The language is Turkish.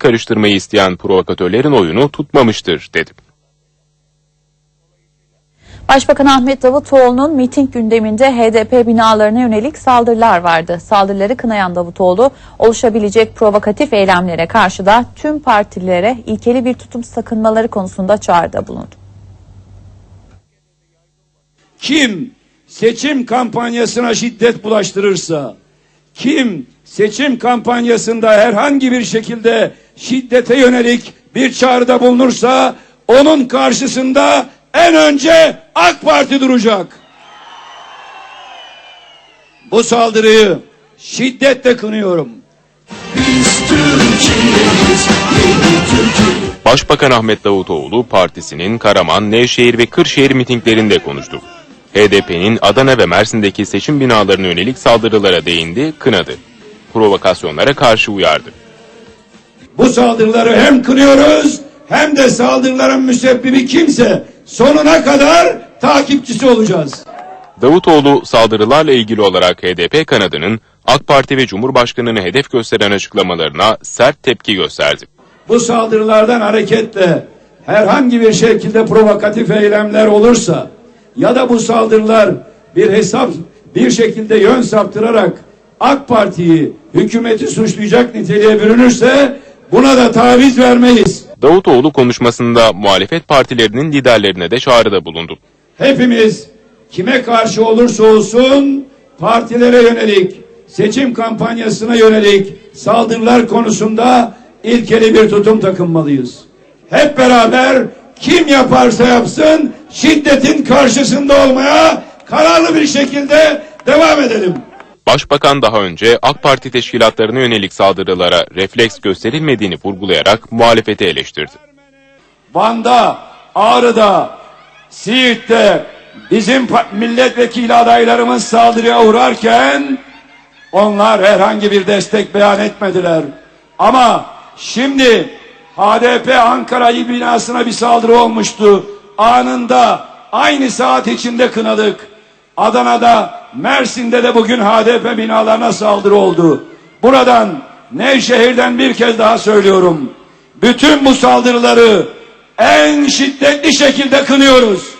karıştırmayı isteyen provokatörlerin oyunu tutmamıştır dedi. Başbakan Ahmet Davutoğlu'nun miting gündeminde HDP binalarına yönelik saldırılar vardı. Saldırıları kınayan Davutoğlu oluşabilecek provokatif eylemlere karşı da tüm partilere ilkeli bir tutum sakınmaları konusunda çağrıda bulundu. Kim seçim kampanyasına şiddet bulaştırırsa, kim seçim kampanyasında herhangi bir şekilde şiddete yönelik bir çağrıda bulunursa, onun karşısında en önce AK Parti duracak. Bu saldırıyı şiddetle kınıyorum. Başbakan Ahmet Davutoğlu partisinin Karaman, Nevşehir ve Kırşehir mitinglerinde konuştu. HDP'nin Adana ve Mersin'deki seçim binalarına yönelik saldırılara değindi, kınadı. Provokasyonlara karşı uyardı. Bu saldırıları hem kınıyoruz hem de saldırıların müsebbibi kimse sonuna kadar takipçisi olacağız. Davutoğlu saldırılarla ilgili olarak HDP kanadının AK Parti ve Cumhurbaşkanı'nı hedef gösteren açıklamalarına sert tepki gösterdi. Bu saldırılardan hareketle herhangi bir şekilde provokatif eylemler olursa ya da bu saldırılar bir hesap bir şekilde yön saptırarak AK Parti'yi, hükümeti suçlayacak niteliğe bürünürse buna da taviz vermeyiz. Davutoğlu konuşmasında muhalefet partilerinin liderlerine de çağrıda bulundu. Hepimiz kime karşı olursa olsun partilere yönelik, seçim kampanyasına yönelik saldırılar konusunda ilkeli bir tutum takınmalıyız. Hep beraber kim yaparsa yapsın şiddetin karşısında olmaya kararlı bir şekilde devam edelim. Başbakan daha önce AK Parti teşkilatlarına yönelik saldırılara refleks gösterilmediğini vurgulayarak muhalefeti eleştirdi. Van'da, Ağrı'da, Siirt'te bizim milletvekili adaylarımız saldırıya uğrarken onlar herhangi bir destek beyan etmediler. Ama şimdi HDP Ankara binasına bir saldırı olmuştu. Anında aynı saat içinde kınadık. Adana'da, Mersin'de de bugün HDP binalarına saldırı oldu. Buradan Nevşehir'den bir kez daha söylüyorum. Bütün bu saldırıları en şiddetli şekilde kınıyoruz.